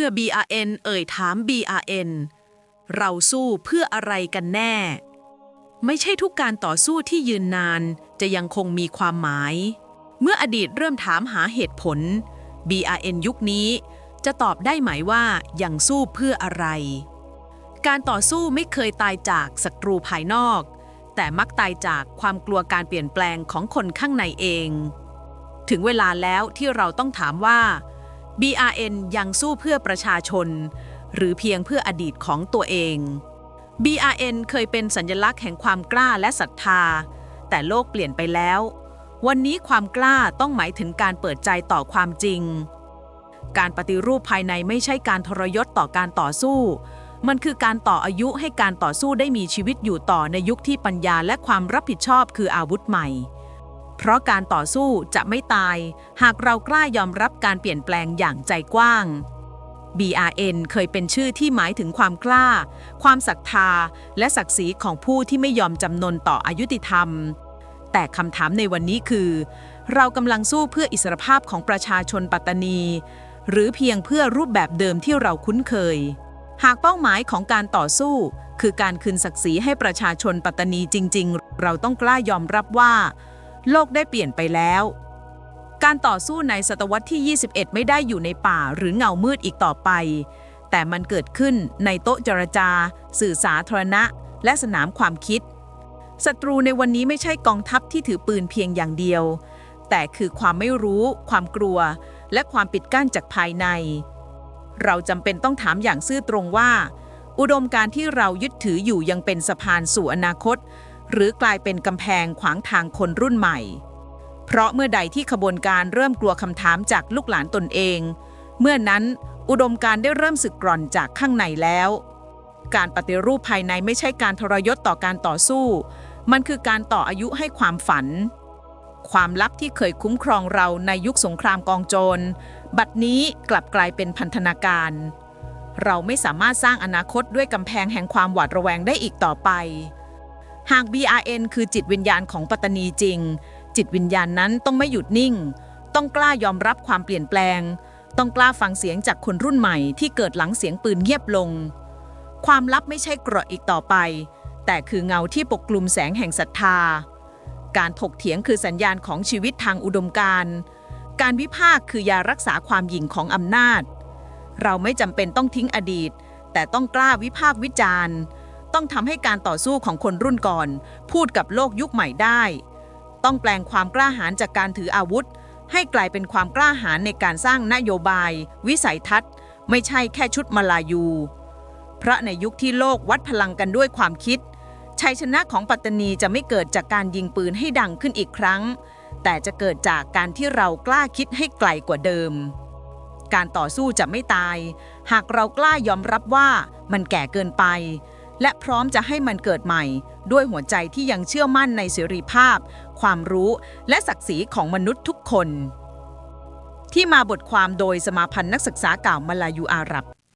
มื่อ BRN เอ่ยถาม BRN เราสู้เพื่ออะไรกันแน่ ไม่ใช่ทุกการต่อสู้ที่ยืนนานจะยังคงมีความหมาย เมื่ออดีตเริ่มถามหาเหตุผล BRN ยุคนี้จะตอบได้ไหมว่ายังสู้เพื่ออะไร การต่อสู้ไม่เคยตายจากศัตรูภายนอก แต่มักตายจากความกลัวการเปลี่ยนแปลงของคนข้างในเอง ถึงเวลาแล้วที่เราต้องถามว่า BRN ยังสู้เพื่อประชาชน หรือเพียงเพื่ออดีตของตัวเอง BRN เคยเป็นสัญลักษณ์แห่งความกล้าและศรัทธา แต่โลกเปลี่ยนไปแล้ว วันนี้ความกล้าต้องหมายถึงการเปิดใจต่อความจริง การปฏิรูปภายในไม่ใช่การทรยศต่อการต่อสู้ มันคือการต่ออายุให้การต่อสู้ได้มีชีวิตอยู่ต่อในยุคที่ปัญญาและความรับผิดชอบคืออาวุธใหม่ เพราะการต่อสู้จะไม่ตาย หากเรากล้ายอมรับการเปลี่ยนแปลงอย่างใจกว้าง BRN เคยเป็นชื่อที่หมายถึงความกล้า ความศรัทธา และศักดิ์ศรีของผู้ที่ไม่ยอมจำนนต่ออายุติธรรม แต่คำถามในวันนี้คือ เรากำลังสู้เพื่ออิสรภาพของประชาชนปัตตานี หรือเพียงเพื่อรูปแบบเดิมที่เราคุ้นเคย หากเป้าหมายของการต่อสู้ คือการคืนศักดิ์ศรีให้ประชาชนปัตตานีจริง ๆ เราต้องกล้ายอมรับว่า โลกได้เปลี่ยนไปแล้ว การต่อสู้ในศตวรรษที่ 21 ไม่ได้อยู่ในป่าหรือเงามืดอีกต่อไป แต่มันเกิดขึ้นในโต๊ะจรจา สื่อสาธารณะ และสนามความคิดศัตรูในวันนี้ไม่ใช่กองทัพที่ถือปืนเพียงอย่างเดียว แต่คือความไม่รู้ ความกลัว และความปิดกั้นจากภายใน เราจำเป็นต้องถามอย่างซื่อตรงว่า อุดมการณ์ที่เรายึดถืออยู่ยังเป็นสะพานสู่อนาคต หรือกลายเป็นกำแพงขวางทางคนรุ่นใหม่ เพราะเมื่อใดที่ขบวนการเริ่มกลัวคำถามจากลูกหลานตนเอง เมื่อนั้นอุดมการได้เริ่มสึกกร่อนจากข้างในแล้ว การปฏิรูปภายในไม่ใช่การทรยศต่อการต่อสู้ มันคือการต่ออายุให้ความฝัน ความลับที่เคยคุ้มครองเราในยุคสงครามกองโจร บัดนี้กลับกลายเป็นพันธนาการ เราไม่สามารถสร้างอนาคตด้วยกำแพงแห่งความหวาดระแวงได้อีกต่อไป หาก BRN คือจิตวิญญาณของปัตตานีจริง จิตวิญญาณนั้นต้องไม่หยุดนิ่ง ต้องกล้ายอมรับความเปลี่ยนแปลง ต้องกล้าฟังเสียงจากคนรุ่นใหม่ที่เกิดหลังเสียงปืนเงียบลง ความลับไม่ใช่เกราะอีกต่อไป แต่คือเงาที่ปกคลุมแสงแห่งศรัทธา การถกเถียงคือสัญญาณของชีวิตทางอุดมการณ์การวิพากษ์คือยารักษาความหยิ่งของอำนาจ เราไม่จำเป็นต้องทิ้งอดีต แต่ต้องกล้าวิพากษ์วิจารณ์ ต้องทำให้การต่อสู้ของคนรุ่นก่อน พูดกับโลกยุคใหม่ได้ ต้องแปลงความกล้าหาญจากการถืออาวุธ ให้กลายเป็นความกล้าหาญในการสร้างนโยบาย วิสัยทัศน์ ไม่ใช่แค่ชุดมาลายู เพราะในยุคที่โลกวัดพลังกันด้วยความคิด ชัยชนะของปัตตานีจะไม่เกิดจากการยิงปืนให้ดังขึ้นอีกครั้ง แต่จะเกิดจากการที่เรากล้าคิดให้ไกลกว่าเดิมการต่อสู้จะไม่ตาย หากเรากล้ายอมรับว่ามันแก่เกินไป และพร้อมจะให้มันเกิดใหม่ ด้วยหัวใจที่ยังเชื่อมั่นในเสรีภาพ ความรู้และศักดิ์ศรีของมนุษย์ทุกคน ที่มาบทความโดยสมาพันธ์นักศึกษาเก่ามาลายูอาหรับ